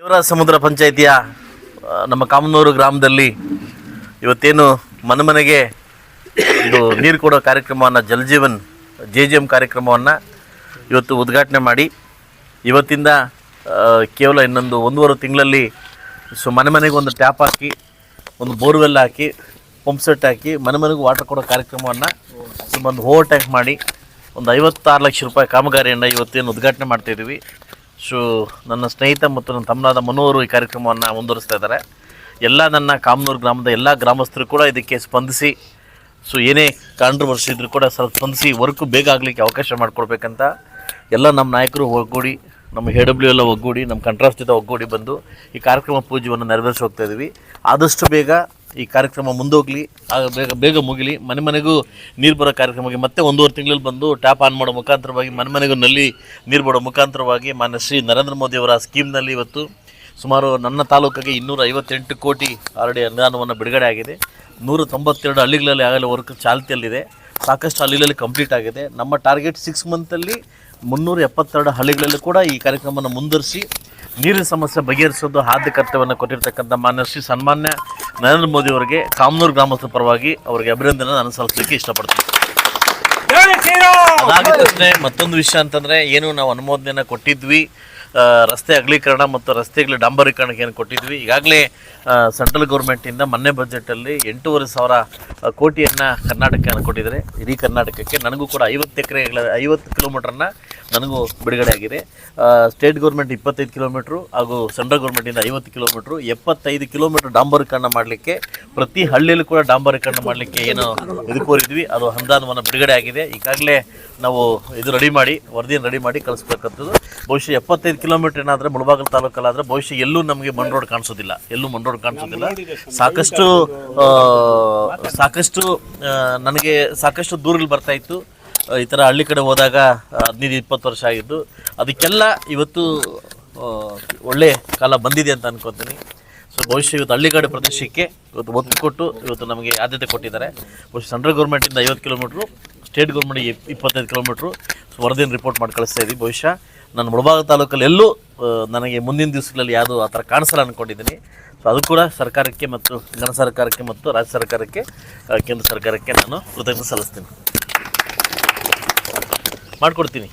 ದೇವರಾಜ ಸಮುದ್ರ ಪಂಚಾಯಿತಿಯ ನಮ್ಮ ಕಾಮನೂರು ಗ್ರಾಮದಲ್ಲಿ ಇವತ್ತೇನು ಮನೆ ಮನೆಗೆ ಇದು ನೀರು ಕೊಡೋ ಕಾರ್ಯಕ್ರಮವನ್ನು, ಜಲಜೀವನ್ ಜೆ ಜಿ ಎಂ ಕಾರ್ಯಕ್ರಮವನ್ನು ಇವತ್ತು ಉದ್ಘಾಟನೆ ಮಾಡಿ, ಇವತ್ತಿಂದ ಕೇವಲ ಇನ್ನೊಂದು ಒಂದೂವರೆ ತಿಂಗಳಲ್ಲಿ ಸೊ ಮನೆ ಮನೆಗೆ ಒಂದು ಟ್ಯಾಪ್ ಹಾಕಿ, ಒಂದು ಬೋರ್ವೆಲ್ ಹಾಕಿ ಪಂಪ್ ಸೆಟ್ ಹಾಕಿ ಮನೆ ಮನೆಗೂ ವಾಟರ್ ಕೊಡೋ ಕಾರ್ಯಕ್ರಮವನ್ನು ಒಂದು ಓವರ್ ಟ್ಯಾಂಕ್ ಮಾಡಿ, ಒಂದು ಐವತ್ತಾರು ಲಕ್ಷ ರೂಪಾಯಿ ಕಾಮಗಾರಿಯನ್ನು ಇವತ್ತೇನು ಉದ್ಘಾಟನೆ ಮಾಡ್ತಾಯಿದ್ದೀವಿ ಸೊ, ನನ್ನ ಸ್ನೇಹಿತ ಮತ್ತು ನನ್ನ ತಮ್ಮನಾದ ಮನೋರು ಈ ಕಾರ್ಯಕ್ರಮವನ್ನು ಮುಂದುವರಿಸ್ತಾ ಇದ್ದಾರೆ. ಎಲ್ಲ ನನ್ನ ಕಾಮನೂರು ಗ್ರಾಮದ ಎಲ್ಲ ಗ್ರಾಮಸ್ಥರು ಕೂಡ ಇದಕ್ಕೆ ಸ್ಪಂದಿಸಿ, ಸೊ, ಏನೇ ಕಾಂಟ್ರವರ್ಸಿ ಇದ್ರೂ ಕೂಡ ಸ್ವಲ್ಪ ಸ್ಪಂದಿಸಿ ವರ್ಕು ಬೇಗ ಆಗಲಿಕ್ಕೆ ಅವಕಾಶ ಮಾಡಿಕೊಡ್ಬೇಕಂತ ಎಲ್ಲ ನಮ್ಮ ನಾಯಕರು ಒಗ್ಗೂಡಿ, ನಮ್ಮ ಎ ಡಬ್ಲ್ಯೂ ಎಲ್ಲ ಒಗ್ಗೂಡಿ, ನಮ್ಮ ಕಂಟ್ರಾಸ್ಟ್ ಜೊತೆ ಒಗ್ಗೂಡಿ ಬಂದು ಈ ಕಾರ್ಯಕ್ರಮ ಪೂಜೆಯನ್ನು ನೆರವೇರಿಸಿ ಹೋಗ್ತಾ ಇದ್ದೀವಿ ಆದಷ್ಟು ಬೇಗ ಈ ಕಾರ್ಯಕ್ರಮ ಮುಂದೋಗಲಿ, ಆಗ ಬೇಗ ಬೇಗ ಮುಗಿಲಿ. ಮನೆ ಮನೆಗೂ ನೀರು ಬರೋ ಕಾರ್ಯಕ್ರಮಕ್ಕೆ ಮತ್ತೆ ಒಂದೂವರೆ ತಿಂಗಳಲ್ಲಿ ಬಂದು ಟ್ಯಾಪ್ ಆನ್ ಮಾಡೋ ಮುಖಾಂತರವಾಗಿ ಮನೆ ಮನೆಗೂ ನಲ್ಲಿ ನೀರು ಬಿಡೋ ಮುಖಾಂತರವಾಗಿ ಮಾನ್ಯ ಶ್ರೀ ನರೇಂದ್ರ ಮೋದಿಯವರ ಸ್ಕೀಮ್ನಲ್ಲಿ ಇವತ್ತು ಸುಮಾರು ನನ್ನ ತಾಲೂಕಿಗೆ ಇನ್ನೂರ ಐವತ್ತೆಂಟು ಕೋಟಿ ಆಲ್ರೆಡಿ ಅನುದಾನವನ್ನು ಬಿಡುಗಡೆ ಆಗಿದೆ. ನೂರ ತೊಂಬತ್ತೆರಡು ಹಳ್ಳಿಗಳಲ್ಲಿ ಆಗಲೇ ವರ್ಕ್ ಚಾಲ್ತಿಯಲ್ಲಿದೆ. ಸಾಕಷ್ಟು ಹಳ್ಳಿಗಳಲ್ಲಿ ಕಂಪ್ಲೀಟ್ ಆಗಿದೆ. ನಮ್ಮ ಟಾರ್ಗೆಟ್ ಸಿಕ್ಸ್ ಮಂತಲ್ಲಿ ಮುನ್ನೂರ ಎಪ್ಪತ್ತೆರಡು ಹಳ್ಳಿಗಳಲ್ಲಿ ಕೂಡ ಈ ಕಾರ್ಯಕ್ರಮವನ್ನು ಮುಂದುವರಿಸಿ ನೀರಿನ ಸಮಸ್ಯೆ ಬಗೆಹರಿಸೋದು ಆದ್ಯ ಕರ್ತವ್ಯವನ್ನು ಕೊಟ್ಟಿರ್ತಕ್ಕಂಥ ಮಾನ್ಯ ಶ್ರೀ ಸನ್ಮಾನ್ಯ ನರೇಂದ್ರ ಮೋದಿ ಅವರಿಗೆ ಕಾಮನೂರು ಗ್ರಾಮಸ್ಥರ ಪರವಾಗಿ ಅವರಿಗೆ ಅಭಿನಂದನೆ ನಾನು ಸಲ್ಲಿಸಲಿಕ್ಕೆ ಇಷ್ಟಪಡ್ತೀನಿ. ತಕ್ಷಣ ಮತ್ತೊಂದು ವಿಷಯ ಅಂತಂದ್ರೆ, ಏನು ನಾವು ಅನುಮೋದನೆಯನ್ನು ಕೊಟ್ಟಿದ್ವಿ. ರಸ್ತೆ ಅಗಲೀಕರಣ ಮತ್ತು ರಸ್ತೆಗಳ ಡಾಂಬರೀಕರಣಕ್ಕೆ ಏನು ಕೊಟ್ಟಿದ್ವಿ. ಈಗಾಗಲೇ ಸೆಂಟ್ರಲ್ ಗೌರ್ಮೆಂಟಿಂದ ಮೊನ್ನೆ ಬಜೆಟಲ್ಲಿ ಎಂಟೂವರೆ ಸಾವಿರ ಕೋಟಿಯನ್ನು ಕರ್ನಾಟಕಕ್ಕೆ ಕೊಟ್ಟಿದ್ದಾರೆ. ಇಡೀ ಕರ್ನಾಟಕಕ್ಕೆ. ನನಗೂ ಕೂಡ ಐವತ್ತು ಎಕರೆಗಳ ಐವತ್ತು ಕಿಲೋಮೀಟ್ರನ್ನ ನನಗೂ ಬಿಡುಗಡೆ ಆಗಿದೆ. ಸ್ಟೇಟ್ ಗೌರ್ಮೆಂಟ್ ಇಪ್ಪತ್ತೈದು ಕಿಲೋಮೀಟ್ರು ಹಾಗೂ ಸೆಂಟ್ರಲ್ ಗೌರ್ಮೆಂಟಿಂದ ಐವತ್ತು ಕಿಲೋಮೀಟ್ರು. ಎಪ್ಪತ್ತೈದು ಕಿಲೋಮೀಟ್ರ್ ಡಾಂಬರೀಕರಣ ಮಾಡಲಿಕ್ಕೆ, ಪ್ರತಿ ಹಳ್ಳಿಯಲ್ಲೂ ಕೂಡ ಡಾಂಬರೀಕರಣ ಮಾಡಲಿಕ್ಕೆ ಏನು ಇದು ಕೋರಿದ್ವಿ. ಅದು ಅನುದಾನವನ್ನು ಬಿಡುಗಡೆ ಆಗಿದೆ. ಈಗಾಗಲೇ ನಾವು ಇದು ರೆಡಿ ಮಾಡಿ ವರದಿಯನ್ನು ರೆಡಿ ಮಾಡಿ ಕಳಿಸ್ಬೇಕಂಥದ್ದು ಬಹುಶಃ ಎಪ್ಪತ್ತೈದು ಕಿಲೋಮೀಟರ್ ಏನಾದರೆ ಮುಳಬಾಗಲ್ ತಾಲೂಕಲ್ಲಾದರೆ ಬಹುಶಃ ಎಲ್ಲೂ ನಮಗೆ ಮಣ್ಣು ರೋಡ್ ಕಾಣಿಸೋದಿಲ್ಲ. ಎಲ್ಲೂ ಮಣ್ಣು ರೋಡ್ ಕಾಣಿಸೋದಿಲ್ಲ. ಸಾಕಷ್ಟು ಸಾಕಷ್ಟು ನನಗೆ ಸಾಕಷ್ಟು ದೂರಲ್ಲಿ ಬರ್ತಾ ಇತ್ತು. ಈ ಥರ ಹಳ್ಳಿ ಕಡೆ ಹೋದಾಗ ಹದಿನೈದು ಇಪ್ಪತ್ತು ವರ್ಷ ಆಗಿದ್ದು. ಅದಕ್ಕೆಲ್ಲ ಇವತ್ತು ಒಳ್ಳೆ ಕಾಲ ಬಂದಿದೆ ಅಂತ ಅನ್ಕೋತೀನಿ. ಸೊ ಬಹುಶಃ ಇವತ್ತು ಹಳ್ಳಿಗಾಡು ಪ್ರದೇಶಕ್ಕೆ ಇವತ್ತು ಒತ್ತು ಕೊಟ್ಟು ಇವತ್ತು ನಮಗೆ ಆದ್ಯತೆ ಕೊಟ್ಟಿದ್ದಾರೆ. ಬಹುಶಃ ಸೆಂಟ್ರಲ್ ಗೌರ್ಮೆಂಟಿಂದ ಐವತ್ತು ಕಿಲೋಮೀಟ್ರು ಸ್ಟೇಟ್ ಗೌರ್ಮೆಂಟ್ ಇಪ್ಪತ್ತೈದು ಕಿಲೋಮೀಟ್ರು ವರದಿಯನ್ನು ರಿಪೋರ್ಟ್ ಮಾಡಿ ಕಳಿಸ್ತಾ ಇದ್ದೀವಿ ಬಹುಶಃ ನನ್ನ ಮುಳಬಾಗ ತಾಲೂಕಲ್ಲಿ ಎಲ್ಲೂ ನನಗೆ ಮುಂದಿನ ದಿವಸಗಳಲ್ಲಿ ಯಾವುದು ಆ ಥರ ಕಾಣಿಸಲ್ಲ ಅಂದ್ಕೊಂಡಿದ್ದೀನಿ ಸೊ ಅದು ಕೂಡ ಸರ್ಕಾರಕ್ಕೆ ಮತ್ತು ಜನ ಸರ್ಕಾರಕ್ಕೆ ಮತ್ತು ರಾಜ್ಯ ಸರ್ಕಾರಕ್ಕೆ ಕೇಂದ್ರ ಸರ್ಕಾರಕ್ಕೆ ನಾನು ಕೃತಜ್ಞತೆ ಸಲ್ಲಿಸ್ತೀನಿ. ಮಾಡಿಕೊಡ್ತೀನಿ.